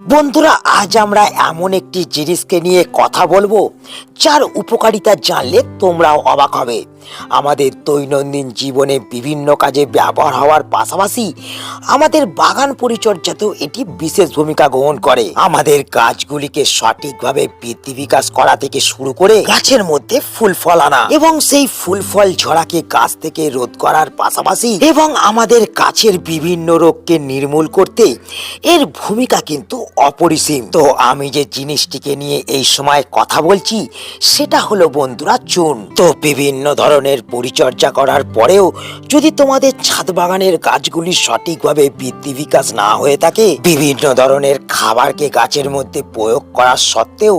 বন্ধুরা, আজ আমরা এমন একটি জিনিসকে নিয়ে কথা বলব, যার উপকারিতা জানলে তোমরাও অবাক হবে। আমাদের দৈনন্দিন জীবনে বিভিন্ন কাজে ব্যবহার হওয়ার পাশাপাশি আমাদের বাগান পরিচর্যাতেও এটি বিশেষ ভূমিকা গ্রহণ করে। আমাদের গাছগুলিকে সঠিকভাবে বৃদ্ধি বিকাশ করা থেকে শুরু করে গাছের মধ্যে ফুল ফল আনা এবং সেই ফুল ফল ঝরাকে গাছ থেকে রোধ করার পাশাপাশি এবং আমাদের গাছের বিভিন্ন রোগকে নির্মূল করতে এর ভূমিকা কিন্তু অপরিসীম। তো আমি যে জিনিসটিকে নিয়ে এই সময় কথা বলছি, সেটা হলো বন্ধুরা চুন। তো বিভিন্ন ধরনের পরিচর্যা করার পরেও যদি তোমাদের ছাদ বাগানের গাছগুলি সঠিকভাবে বৃদ্ধি বিকাশ না হয়ে থাকে, বিভিন্ন ধরনের খাবারকে গাছের মধ্যে প্রয়োগ করা সত্ত্বেও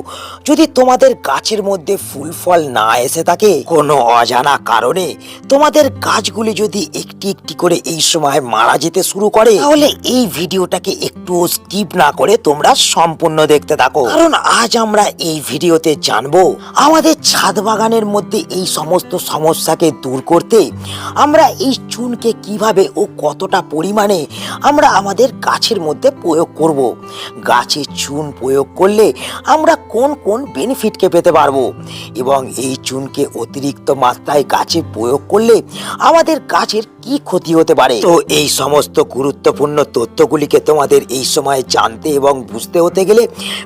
যদি তোমাদের গাছের মধ্যে ফুল ফল না এসে থাকে, কোনো অজানা কারণে তোমাদের গাছগুলি যদি একটি একটি করে এই সময় মারা যেতে শুরু করে, তাহলে এই ভিডিওটাকে একটু স্কিপ না করে তোমরা সম্পূর্ণ দেখতে থাকো। কারণ আজ আমরা এই ভিডিওতে জানব, আমাদের ছাদ বাগানের মধ্যে এই সমস্ত সমস্যাকে দূর করতে আমরা এই চুনকে কীভাবে ও কতটা পরিমাণে আমরা আমাদের গাছের মধ্যে প্রয়োগ করব? গাছে চুন প্রয়োগ করলে আমরা কোন কোন বেনিফিটকে পেতে পারব? এবং এই চুনকে অতিরিক্ত মাত্রায় গাছে প্রয়োগ করলে আমাদের গাছের কি ক্ষতি হতে পারে? তো এই সমস্ত গুরুত্বপূর্ণ তথ্যগুলিকে তোমাদের এই সময় জানতে এবং বুঝতে হতে গেলে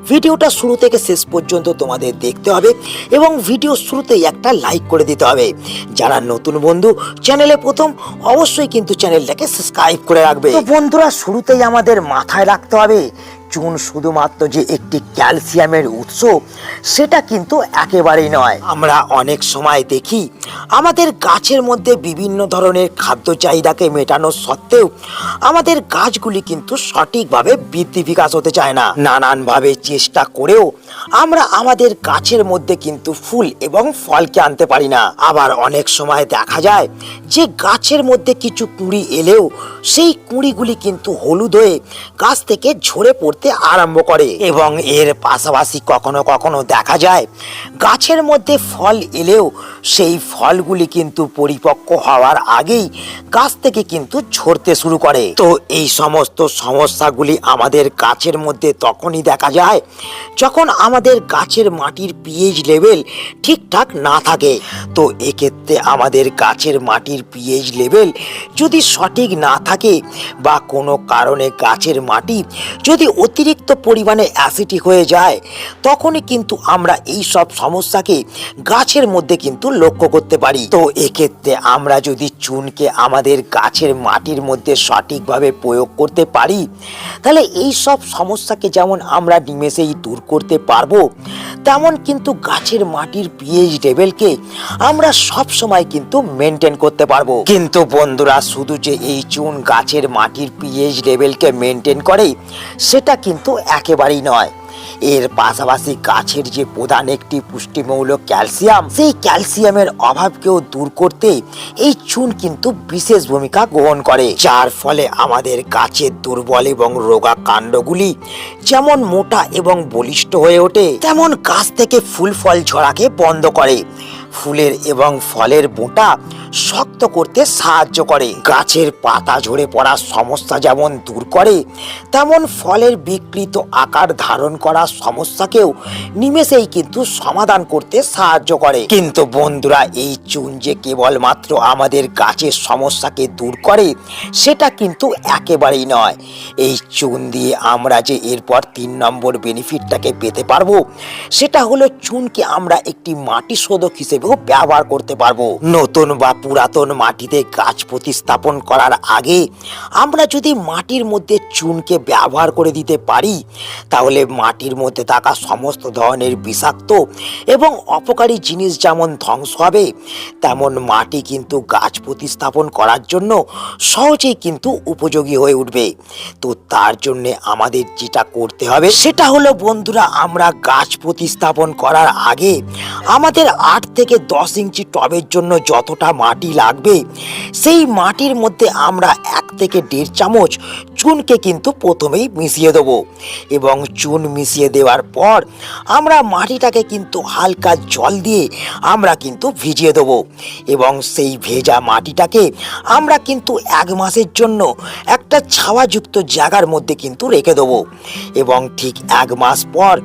ভিডিওটা শুরু থেকে শেষ পর্যন্ত তোমাদের দেখতে হবে এবং ভিডিও শুরুতেই একটা লাইক করে দিতে হবে। যারা নতুন বন্ধু, চ্যানেলে প্রথম, অবশ্যই কিন্তু চ্যানেলটাকে সাবস্ক্রাইব করে রাখবে। তো বন্ধুরা, শুরুতেই আমাদের মাথায় রাখতে হবে চুন শুধুমাত্র যে একটি ক্যালসিয়ামের উৎস, সেটা কিন্তু একেবারেই নয়। আমরা অনেক সময় দেখি, আমাদের গাছের মধ্যে বিভিন্ন ধরনের খাদ্য চাহিদাকে মেটানো সত্ত্বেও আমাদের গাছগুলি কিন্তু সঠিকভাবে বৃদ্ধি বিকাশ হতে চায় না। নানানভাবে চেষ্টা করেও আমরা আমাদের গাছের মধ্যে কিন্তু ফুল এবং ফলকে আনতে পারি না। আবার অনেক সময় দেখা যায় যে গাছের মধ্যে কিছু কুঁড়ি এলেও সেই কুঁড়িগুলি কিন্তু হলুদ হয়ে গাছ থেকে ঝরে পড়তে আরম্ভ করে। এবং এর পাশাপাশি কখনো কখনো দেখা যায়, গাছের মধ্যে ফল এলেও সেই ফলগুলি কিন্তু পরিপক্ক হওয়ার আগেই গাছ থেকে কিন্তু ঝরতে শুরু করে। তো এই সমস্ত সমস্যাগুলি আমাদের গাছের মধ্যে তখনই দেখা যায় যখন আমাদের গাছের মাটির পিএইচ লেভেল ঠিকঠাক না থাকে। তো এক্ষেত্রে আমাদের গাছের মাটির পিএইচ লেভেল যদি সঠিক না থাকে বা কোনো কারণে গাছের মাটি যদি অতিরিক্ত পরিমাণে অ্যাসিডিক হয়ে যায়, তখনই কিন্তু আমরা এই সব সমস্যাকে গাছের মধ্যে কিন্তু লক্ষ্য করতে পারি। তো এক্ষেত্রে আমরা যদি চুনকে আমাদের গাছের মাটির মধ্যে সঠিকভাবে প্রয়োগ করতে পারি, তাহলে এই সব সমস্যাকে যেমন আমরা নিমেষেই দূর করতে পারব, তেমন কিন্তু গাছের মাটির পিএইচ লেভেলকে আমরা সব সময় কিন্তু মেনটেন করতে পারব। কিন্তু বন্ধুরা, শুধু যে এই চুন গাছের মাটির পিএইচ লেভেলকে মেনটেন করে, সেটা কিন্তু একেবারেই নয়। এর পাশাপাশি গাছের যে প্রধান একটি পুষ্টিমৌল ক্যালসিয়াম, সেই ক্যালসিয়ামের অভাবকেও দূর করতে এই চুন কিন্তু বিশেষ ভূমিকা গ্রহণ করে। যার ফলে আমাদের গাছের দুর্বল এবং রোগা কাণ্ডগুলি যেমন মোটা এবং বলিষ্ঠ হয়ে ওঠে, তেমন গাছ থেকে ফুল ফল ঝরাকে বন্ধ করে। ফুলের এবং ফলের বোঁটা শক্ত করতে সাহায্য করে। গাছের পাতা ঝরে পড়ার সমস্যা যেমন দূর করে, তেমন ফলের বিকৃত আকার ধারণ করা সমস্যাকেও নিমেষেই কিন্তু সমাধান করতে সাহায্য করে। কিন্তু বন্ধুরা, এই চুন যে কেবলমাত্র আমাদের গাছের সমস্যাকে দূর করে, সেটা কিন্তু একেবারেই নয়। এই চুন দিয়ে আমরা যে এরপর তিন নম্বর বেনিফিটটাকে পেতে পারব, সেটা হলো চুনকে আমরা একটি মাটি শোধক হিসেবেও ব্যবহার করতে পারব। নতুন বা পুরাতন মাটিতে গাছ প্রতিস্থাপন করার আগে আমরা যদি মাটির মধ্যে চুনকে ব্যবহার করে দিতে পারি, তাহলে মাটির মধ্যে থাকা সমস্ত ধরনের বিষাক্ত এবং অপকারী জিনিস যেমন ধ্বংস হবে, তেমন মাটি কিন্তু গাছ প্রতিস্থাপন করার জন্য সহজেই কিন্তু উপযোগী হয়ে উঠবে। তো তার জন্যে আমাদের যেটা করতে হবে, সেটা হলো বন্ধুরা, আমরা গাছ প্রতিস্থাপন করার আগে আমাদের আট থেকে দশ ইঞ্চি টবের জন্য যতটা মাটি লাগবে, সেই মাটির মধ্যে আমরা এক থেকে দেড় চামচ চুনকে কিন্তু প্রথমেই মিশিয়ে দেবো। এবং চুন মিশিয়ে দেওয়ার পর আমরা মাটিটাকে কিন্তু হালকা জল দিয়ে আমরা কিন্তু ভিজিয়ে দেবো। এবং সেই ভেজা মাটিটাকে আমরা কিন্তু এক মাসের জন্য একটা ছাওয়াযুক্ত জায়গার মধ্যে কিন্তু রেখে দেবো। এবং ঠিক এক মাস পর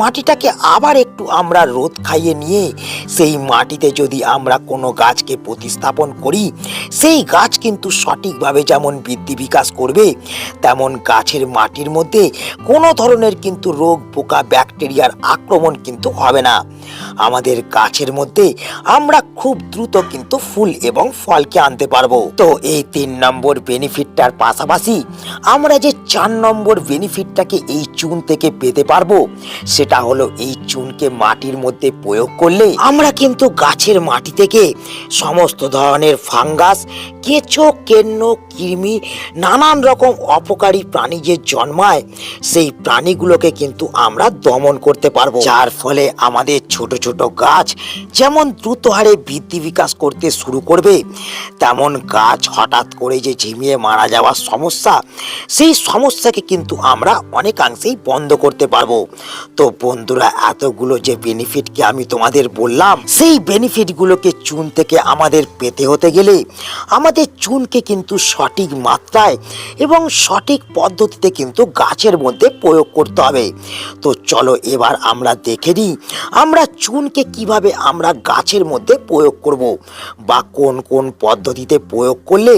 মাটিটাকে আবার একটু আমরা রোদ খাইয়ে নিয়ে সেই মাটিতে যদি আমরা কোনো গাছকে প্রতিস্থাপন করি, সেই গাছ কিন্তু সঠিকভাবে যেমন বৃদ্ধি বিকাশ করবে, তেমন গাছের মাটির মধ্যে কোনো ধরনের কিন্তু রোগ, পোকা, ব্যাকটেরিয়ার আক্রমণ কিন্তু হবে না। আমাদের গাছের মধ্যে আমরা খুব দ্রুত কিন্তু ফুল এবং ফলকে আনতে পারব। তো এই তিন নম্বর বেনিফিটটার পাশাপাশি আমরা যে চার নম্বর বেনিফিটটাকে এই চুন থেকে পেতে পারব। সেটা হলো এই চুনকে মাটির মধ্যে প্রয়োগ করলে আমরা কিন্তু গাছের মাটি থেকে সমস্ত ধরনের ফাঙ্গাস, কেঁচো, কেন্ন, কৃমি, নানান রকম অপকারী প্রাণী যে জন্মায়, সেই প্রাণীগুলোকে কিন্তু আমরা দমন করতে পারব। যার ফলে আমাদের ছোট ছোট গাছ যেমন দ্রুত হারে বৃদ্ধি বিকাশ করতে শুরু করবে, তেমন গাছ হঠাৎ করে যে ঝিমিয়ে মারা যাওয়ার সমস্যা, সেই সমস্যাকে কিন্তু আমরা অনেকাংশেই বন্ধ করতে পারব। তো বন্ধুরা, এতগুলো যে বেনিফিটকে আমি তোমাদের বললাম, সেই বেনিফিটগুলোকে চুন থেকে আমাদের পেতে হতে গেলে আমাদের চুনকে কিন্তু সঠিক মাত্রায় এবং সঠিক পদ্ধতিতে কিন্তু গাছের মধ্যে প্রয়োগ করতে হবে। তো চলো এবার আমরা দেখে নিই, আমরা চুনকে কীভাবে আমরা গাছের মধ্যে প্রয়োগ করব বা কোন কোন পদ্ধতিতে প্রয়োগ করলে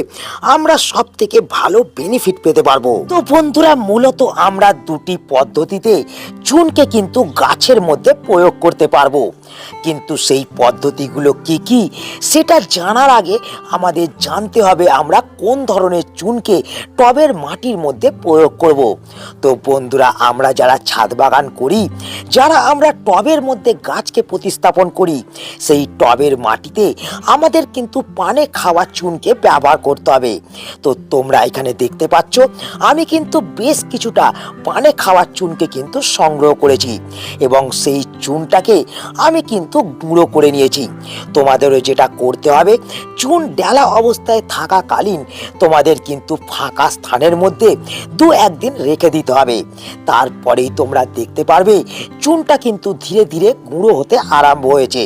আমরা সব থেকে ভালো বেনিফিট পেতে পারব। তো বন্ধুরা, মূলত আমরা দুটি পদ্ধতিতে চুনকে কিন্তু গাছের মধ্যে প্রয়োগ করতে পারব। কিন্তু সেই পদ্ধতিগুলো কি কি, সেটা জানার আগে আমাদের জানতে হবে আমরা কোন ধরনের চুনকে টবের মাটির মধ্যে প্রয়োগ করব। তো বন্ধুরা, আমরা যারা ছাদ বাগান করি, যারা আমরা টবের মধ্যে গাছকে প্রতিস্থাপন করি, সেই টবের মাটিতে আমাদের কিন্তু পানে খাওয়া চুনকে ব্যবহার করতে হবে। তো তোমরা এখানে দেখতে পাচ্ছ, আমি কিন্তু বেশ কিছুটা পানে খাওয়ার চুনকে কিন্তু সংগ্রহ করেছি এবং সেই চুনটাকে আমি কিন্তু গুঁড়ো করে নিয়েছি। তোমাদেরও যেটা করতে হবে, চুন ডেলা অবস্থায় থাকাকালীন তোমাদের কিন্তু ফাঁকা স্থানের মধ্যে দু একদিন রেখে দিতে হবে। তারপরেই তোমরা দেখতে পারবে চুনটা কিন্তু ধীরে ধীরে গুঁড়ো হতে আরম্ভ হয়েছে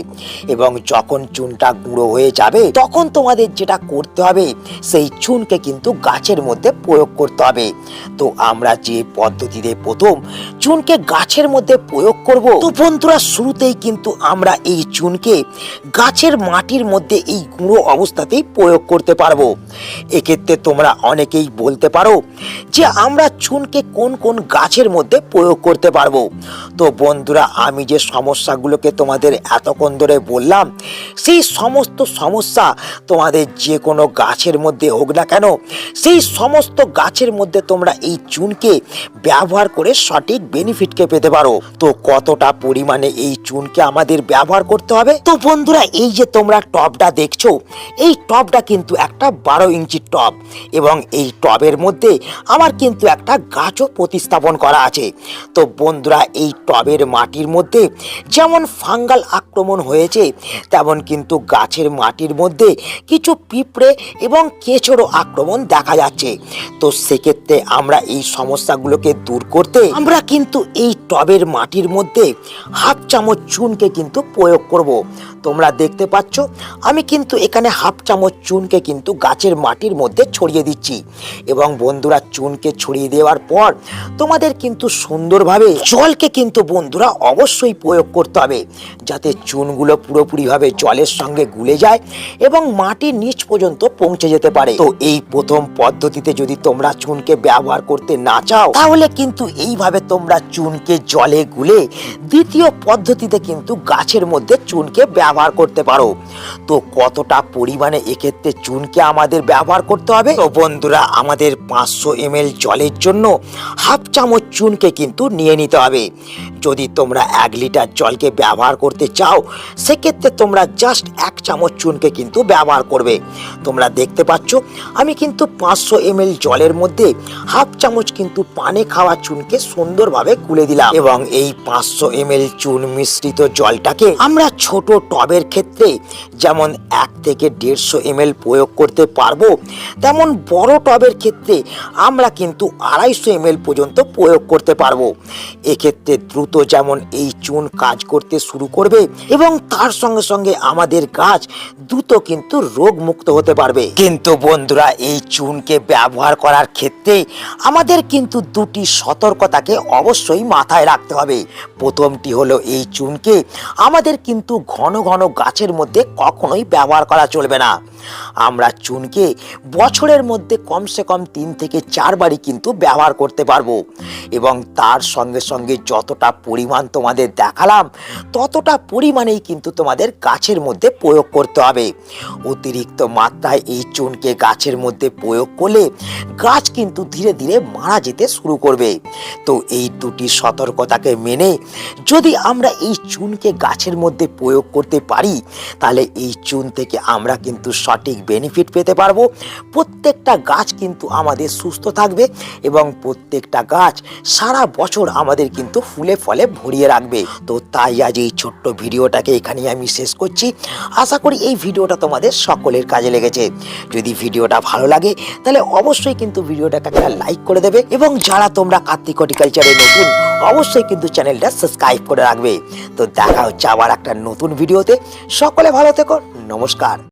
এবং যখন চুনটা গুঁড়ো হয়ে যাবে, তখন তোমাদের যেটা করতে হবে, সেই চুনকে কিন্তু গাছের মধ্যে প্রয়োগ করতে হবে। তো আমরা যে পদ্ধতিতে প্রথম চুনকে গাছের মধ্যে প্রয়োগ করব। তো বন্ধুরা শুরুতেই কিন্তু আমরা এই চুনকে গাছের মাটির মধ্যে এই গুঁড়ো অবস্থাতেই প্রয়োগ করতে পারব। এক্ষেত্রে তোমরা অনেকেই বলতে পারো যে আমরা চুনকে কোন কোন গাছের মধ্যে প্রয়োগ করতে পারব। তো বন্ধুরা, আমি যে সমস্যাগুলোকে তোমাদের এতক্ষণ ধরে বললাম, সেই সমস্ত সমস্যা তোমাদের যে কোনো গাছের মধ্যে হোক না কেন, সেই সমস্ত গাছের মধ্যে তোমরা এই চুনকে ব্যবহার করে সঠিক বেনিফিটকে পেতে পারো। তো কতটা পরিমাণে এই চুনকে আমাদের ব্যবহার করতে হবে? তো বন্ধুরা, এই যে তোমরা টবটা দেখছ, এই টবটা কিন্তু একটা বারো ইঞ্চির টব এবং এই টবের মধ্যে আমার কিন্তু একটা গাছও প্রতিস্থাপন করা আছে। তো বন্ধুরা, এই টবের মাটির মধ্যে যেমন ফাঙ্গাল আক্রমণ হয়েছে, তেমন কিন্তু গাছের মাটির মধ্যে কিছু পিঁপড়ে এবং কেঁচড়ো আক্রমণ দেখা যাচ্ছে। তো সেক্ষেত্রে আমরা এই সমস্যাগুলোকে দূর করতে আমরা কিন্তু এই টবের মাটির মধ্যে হাফ চামচ চুনকে কিন্তু প্রয়োগ করব। তোমরা দেখতে পাচ্ছ, আমি কিন্তু এখানে হাফ চামচ চুনকে কিন্তু গাছের মাটির মধ্যে ছড়িয়ে দিচ্ছি। এবং বন্ধুরা, চুনকে ছড়িয়ে দেওয়ার পর তোমাদের কিন্তু সুন্দরভাবে জলকে কিন্তু বন্ধুরা অবশ্যই প্রয়োগ করতে হবে, যাতে চুনগুলো পুরোপুরিভাবে জলের সঙ্গে গুলে যায় এবং মাটির নিচ পর্যন্ত পৌঁছে যেতে পারে। তো এই প্রথম পদ্ধতিতে যদি তোমরা চুনকে ব্যবহার করতে না চাও, তাহলে কিন্তু এইভাবে তোমরা চুনকে জলে গুলে দ্বিতীয় পদ্ধতিতে কিন্তু গাছের মধ্যে চুনকে ব্যবহার করতে পারো। তো কতটা পরিমাণে এক্ষেত্রে চুনকে আমাদের ব্যবহার করতে হবে? তো বন্ধুরা, আমাদের পাঁচশো এম জলের জন্য হাফ চামচ চুনকে কিন্তু নিয়ে নিতে হবে। যদি তোমরা এক লিটার জলকে ব্যবহার করতে চাও, সেক্ষেত্রে তোমরা জাস্ট এক চামচ চুনকে কিন্তু ব্যবহার করবে। তোমরা দেখতে পাচ্ছ, আমি কিন্তু পাঁচশো এম জলের মধ্যে হাফ চামচ কিন্তু পানে খাওয়া চুনকে সুন্দরভাবে গুলে দিলাম। এবং এই পাঁচশো এম চুন মিশ্রিত জলটাকে আমরা ছোট টবের ক্ষেত্রে যেমন এক থেকে দেড়শো এম প্রয়োগ করতে পারব, তেমন বড় টবের ক্ষেত্রে আমরা কিন্তু আড়াইশো এম পর্যন্ত প্রয়োগ করতে পারব। এক্ষেত্রে দ্রুত যেমন এই চুন কাজ করতে শুরু করবে এবং তার সঙ্গে সঙ্গে আমাদের গাছ দ্রুত কিন্তু রোগ মুক্ত হতে পারবে। কিন্তু বন্ধুরা, এই চুনকে ব্যবহার করার ক্ষেত্রে আমাদের কিন্তু দুটি সতর্কতাকে অবশ্যই মাথায় রাখতে হবে। প্রথমটি হলো এই চুনকে আমাদের কিন্তু ঘন ঘন ঘন গাছের মধ্যে কখনোই ব্যবহার করা চলবে না। আমরা চুনকে বছরের মধ্যে কমসে কম তিন থেকে চারবারই কিন্তু ব্যবহার করতে পারব। এবং তার সঙ্গে সঙ্গে যতটা পরিমাণ তোমাদের দেখালাম, ততটা পরিমাণেই কিন্তু তোমাদের গাছের মধ্যে প্রয়োগ করতে হবে। অতিরিক্ত মাত্রায় এই চুনকে গাছের মধ্যে প্রয়োগ করলে গাছ কিন্তু ধীরে ধীরে মারা যেতে শুরু করবে। তো এই দুটি সতর্কতাকে মেনে যদি আমরা এই চুনকে গাছের মধ্যে প্রয়োগ করতে পারি, তাহলে এই চুন থেকে আমরা কিন্তু সঠিক বেনিফিট পেতে পারব। প্রত্যেকটা গাছ কিন্তু আমাদের সুস্থ থাকবে এবং প্রত্যেকটা গাছ সারা বছর আমাদের কিন্তু ফুলে ফলে ভরিয়ে রাখবে। তো তাই আজ এই ছোট্ট ভিডিওটাকে এখানেই আমি শেষ করছি। আশা করি এই ভিডিওটা তোমাদের সকলের কাজে লেগেছে। যদি ভিডিওটা ভালো লাগে, তাহলে অবশ্যই কিন্তু ভিডিওটাকে একটা লাইক করে দেবে এবং যারা তোমরা কার্তিক হর্টিকালচারে নতুন, অবশ্যই কিন্তু চ্যানেলটা সাবস্ক্রাইব করে রাখবে। তো দেখা হচ্ছে আবার একটা নতুন ভিডিওতে। সকলে ভালো থেকো, নমস্কার।